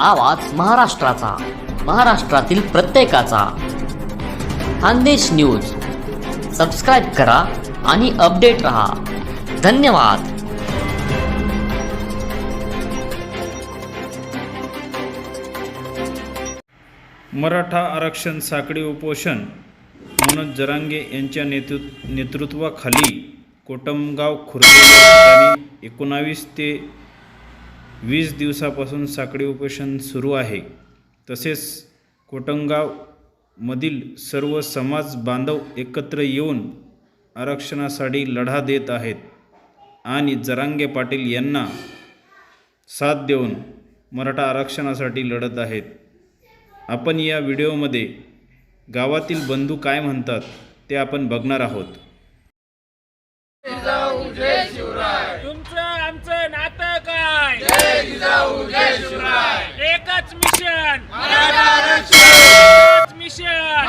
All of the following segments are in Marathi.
आवाज महाराष्ट्राचा महाराष्ट्रातील प्रत्येकाचा. खानदेश न्यूज. सबस्क्राईब करा आणि अपडेट रहा. धन्यवाद. मराठा आरक्षण साखळी उपोषण. मनोज जरांगे यांच्या नेतृ नेतृत्वाखाली कोटमगाव खुर्द एकोणावीस ते वीस दिवसापासून साखळी उपोषण सुरू आहे. तसेच कोटंगावमधील सर्व समाज बांधव एकत्र येऊन आरक्षणासाठी लढा देत आहेत आणि जरांगे पाटील यांना साथ देऊन मराठा आरक्षणासाठी लढत आहेत. आपण या व्हिडिओमध्ये गावातील बंधू काय म्हणतात ते आपण बघणार आहोत तुमचं आमचं नातं काय एकच मिशन एकच मिशन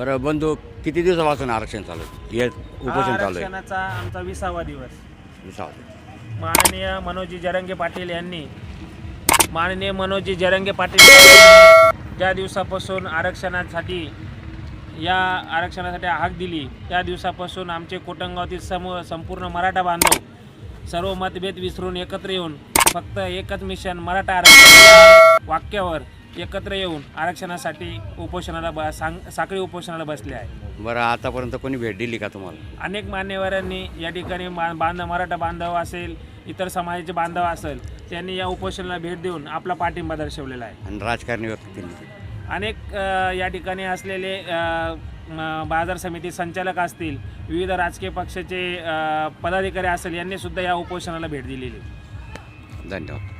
बरं बंधू किती दिवसापासून आरक्षण चालू आहे? हे उपोषण चालू आहे आरक्षणाचा आमचा विसावा दिवस दिवसापासून. माननीय मनोजी जरंगे पाटील यांनी माननीय मनोजी जरंगे पाटील ज्या दिवसापासून आरक्षणासाठी या आरक्षणासाठी हाक दिली त्या दिवसापासून आमचे कोटंगावतील समूह संपूर्ण मराठा बांधव सर्व मतभेद विसरून एकत्र येऊन फक्त एकच मिशन मराठा आरक्षण या वाक्यावर एकत्र येऊन आरक्षणासाठी उपोषणाला ब सांग साखळी उपोषणाला बसले आहे. बरं आतापर्यंत कोणी भेट दिली का तुम्हाला? अनेक मान्यवरांनी या ठिकाणी मा बांध मराठा बांधव असेल इतर समाजाचे बांधव असेल त्यांनी या उपोषणाला भेट देऊन आपला पाठिंबा दर्शवलेला आहे. आणि राजकारणी व्यक्तींनी अनेक अ, या ठिकाणी असलेले अ, म, बाजार समिती संचालक असतील विविध राजकीय पक्षाचे अ, पदाधिकारी असेल यांनी सुद्धा या उपोषणाला भेट दिलेली. धन्यवाद.